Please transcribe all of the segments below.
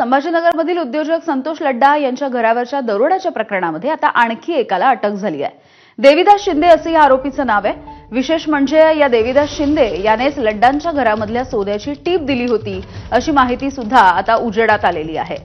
संभाजीनगरमधील उद्योजक संतोष लड्डा यांच्या घरावरच्या दरोड्याच्या प्रकरणामध्ये आता आणखी एकाला अटक झाली आहे. देविदास शिंदे असं या आरोपीचं नाव आहे. विशेष म्हणजे या देविदास शिंदे यानेच लड्डांच्या घरामधल्या सोद्याची टीप दिली होती अशी माहिती सुद्धा आता उजेडात आलेली आहे.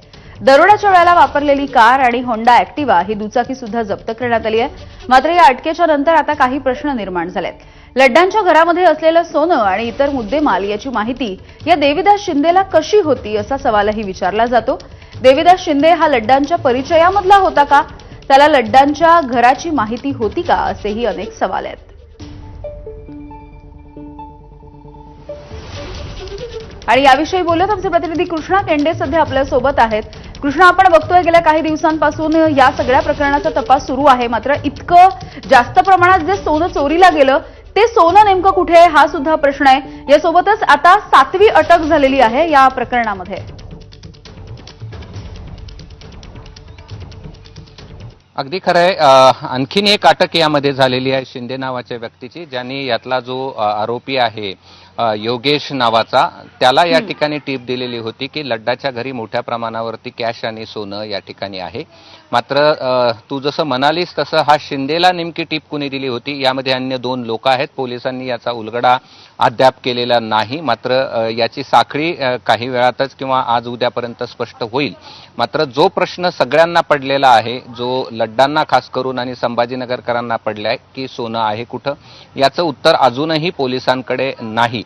दरोड्याच्या वेळेला वापरलेली कार आणि होंडा ऍक्टिवा ही दुचाकी सुद्धा जप्त करण्यात आली आहे. मात्र या अटकेच्या नंतर आता काही प्रश्न निर्माण झालेत. लड्डांच्या घरामध्ये असलेलं सोनं आणि इतर मुद्देमाल याची माहिती या देविदास शिंदेला कशी होती असा सवालही विचारला जातो. देविदास शिंदे हा लड्डांच्या परिचयामधला होता का? त्याला लड्डांच्या घराची माहिती होती का? असेही अनेक सवाल आहेत. आणि याविषयी बोलत आमचे प्रतिनिधी कृष्णा केंडे सध्या आपल्यासोबत आहेत. कृष्णा आपण बघतोय गेल्या काही दिवसांपासून या सगळ्या प्रकरणाचा तपास सुरू आहे. मात्र इतकं जास्त प्रमाणात जे सोनं चोरीला गेलं ते सोनं नेमकं कुठे आहे हा सुद्धा प्रश्न आहे. यासोबतच आता सातवी अटक झालेली आहे या प्रकरणामध्ये. अगदी खरं आहे. आणखीन एक अटक यामध्ये झालेली आहे शिंदे नावाच्या व्यक्तीची ज्यांनी यातला जो आरोपी आहे योगेश नावाचा त्याला या ठिकाणी टीप दिलेली होती की लड्डाच्या घरी मोठ्या प्रमाणावरती कॅश आणि सोनं या ठिकाणी आहे. मात्र तू जसं म्हणालीस तसं हा शिंदेला नेमकी टीप कुणी दिली होती? यामध्ये अन्य दोन लोक आहेत. पोलिसांनी याचा उलगडा अद्याप केलेला नाही. मात्र याची साखळी काही वेळातच किंवा आज उद्यापर्यंत स्पष्ट होईल. मात्र जो प्रश्न सगळ्यांना पडलेला आहे जो लड्डांना खास करून आणि संभाजीनगरकरांना पडलाय की सोनं आहे कुठं याचं उत्तर अजूनही पोलिसांकडे नाही.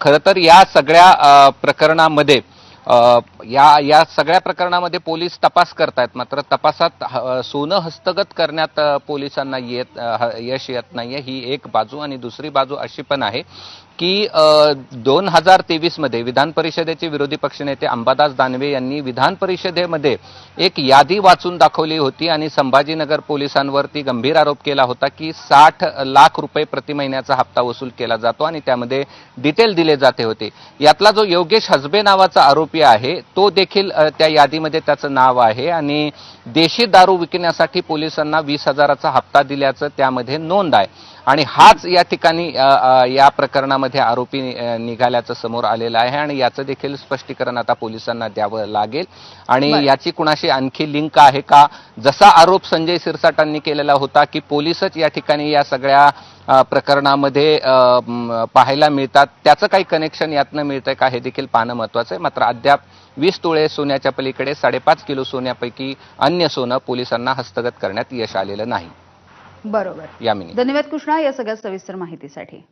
खरं तर या सगळ्या प्रकरणामध्ये या या सगळ्या प्रकरणामध्ये पोलीस तपास करतायत. मात्र तपासात ह- सोनं हस्तगत करण्यात पोलिसांना येत ह- यश येत नाहीये. ही एक बाजू आणि दुसरी बाजू अशी पण आहे की दोन हजार तेवीसमध्ये विधान परिषदेचे विरोधी पक्षनेते अंबादास दानवे यांनी विधान परिषदेमध्ये एक यादी वाचून दाखवली होती आणि संभाजीनगर पोलिसांवरती गंभीर आरोप केला होता की साठ लाख रुपये प्रति महिन्याचा हप्ता वसूल केला जातो आणि त्यामध्ये डिटेल दिले जाते होते. यातला जो योगेश हजबे नावाचा आरोप आहे. तो देखील त्या यादीमध्ये त्याचं नाव आहे आणि देशी दारू विकण्यासाठी पोलिसांना वीस हजाराचा हप्ता दिल्याचं त्यामध्ये नोंद आहे. आणि हाच या ठिकाणी या प्रकरणामध्ये आरोपी निघाल्याचं समोर आलेलं आहे आणि याचं देखील स्पष्टीकरण आता पोलिसांना द्यावं लागेल. आणि. याची कुणाशी आणखी लिंक आहे का? जसा आरोप संजय सिरसाटांनी केलेला होता की पोलीसच या ठिकाणी या सगळ्या प्रकरणामध्ये पाहायला मिळतात. त्याचं काही कनेक्शन यातनं मिळतंय का हे देखील पाहणं महत्वाचं आहे. मात्र अद्याप वीस तोळे सोन्याच्या पलीकडे साडेपाच किलो सोन्यापैकी अन्य सोनं पोलिसांना हस्तगत करण्यात यश आलेलं नाही. बरोबर. यामिनी धन्यवाद कृष्णा या सगळ्या सविस्तर माहितीसाठी.